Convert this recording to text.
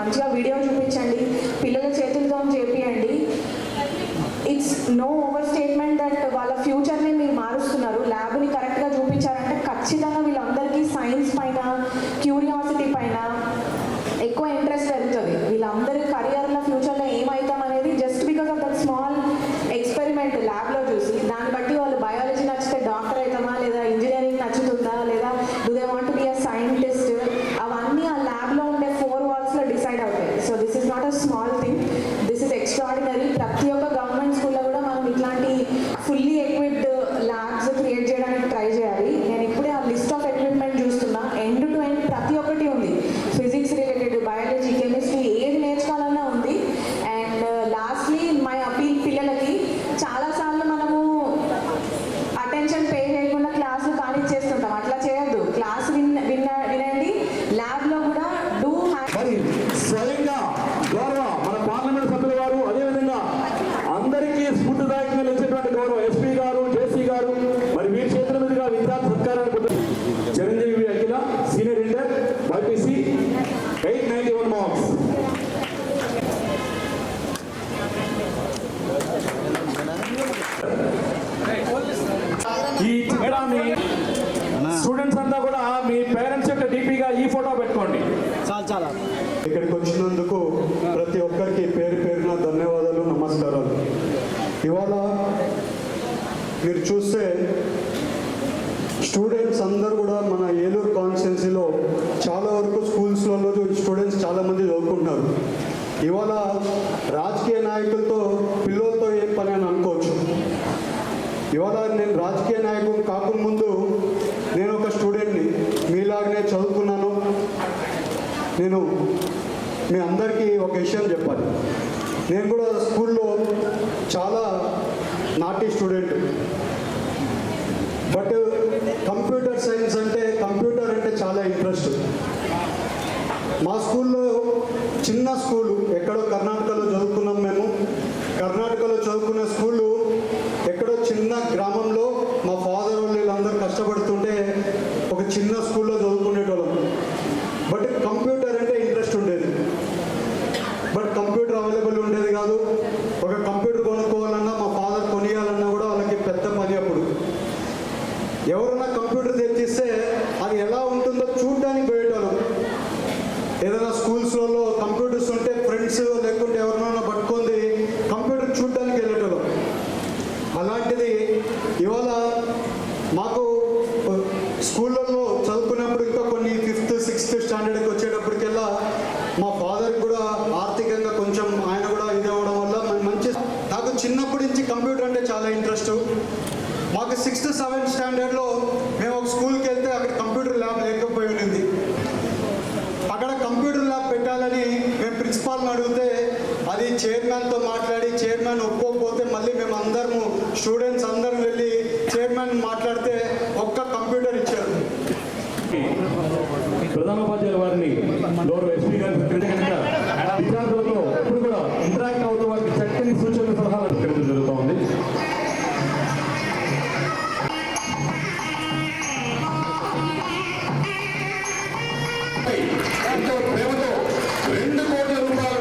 మంచిగా వీడియో చూపించండి. పిల్లల చేతులతో చేపియండి. It's no over statement that వాళ్ళ ఫ్యూచర్ని మీరు మారుస్తున్నారు. ల్యాబ్ని కరెక్ట్గా చూపించారంటే ఖచ్చితంగా వీళ్ళందరికీ సైన్స్ పైన క్యూరియాసిటీ పైన ఎక్కువ ఇంట్రెస్ట్ lack gold box. ఈ మేడాన్ని స్టూడెంట్స్ అంతా కూడా మీ పేరెంట్స్ యొక్క డీపీగా ఈ ఫోటో పెట్టుకోండి. చాలా చాలా. ఇక్కడికి వచ్చినందుకు ప్రతి ఒక్కరికి పేరు పేరున ధన్యవాదాలు నమస్కారాలు. ఇవాళ మీరు చూస్తే స్టూడెంట్స్ అందరు కూడా మన ఏలూరు ఉన్నారు ఇవాళ రాజకీయ నాయకులతో పిల్లలతో ఏం పని అని అనుకోవచ్చు. ఇవాళ నేను రాజకీయ నాయకుని కాకుండా ముందు నేను ఒక స్టూడెంట్ని మీలాగనే చదువుకున్నాను. నేను మీ అందరికీ ఒక విషయం చెప్పాలి. నేను కూడా స్కూల్లో చాలా నాటి స్టూడెంట్. స్కూలు ఎక్కడో కర్ణాటకలో చదువుకున్నాం మేము. కర్ణాటకలో చదువుకున్న స్కూళ్ళు ఎక్కడో చిన్న గ్రామంలో స్కూళ్ళల్లో చదువుకునేప్పుడు ఇంకా కొన్ని ఫిఫ్త్ సిక్స్త్ స్టాండర్డ్కి వచ్చేటప్పటికెల్లా మా ఫాదర్ కూడా ఆర్థికంగా కొంచెం ఆయన కూడా ఇది అవ్వడం వల్ల మంచి నాకు చిన్నప్పటి నుంచి కంప్యూటర్ అంటే చాలా ఇంట్రెస్ట్. మాకు సిక్స్త్ సెవెంత్ స్టాండర్డ్లో మేము ఒక స్కూల్కి ఉంటే కనుక విద్యార్థులతో ఇప్పుడు కూడా ఇంటరాక్ట్ అవుతూ వారికి చక్కని సూచనలు సలహాలు తిరగడం జరుగుతూ ఉంది. రెండు కోట్ల రూపాయల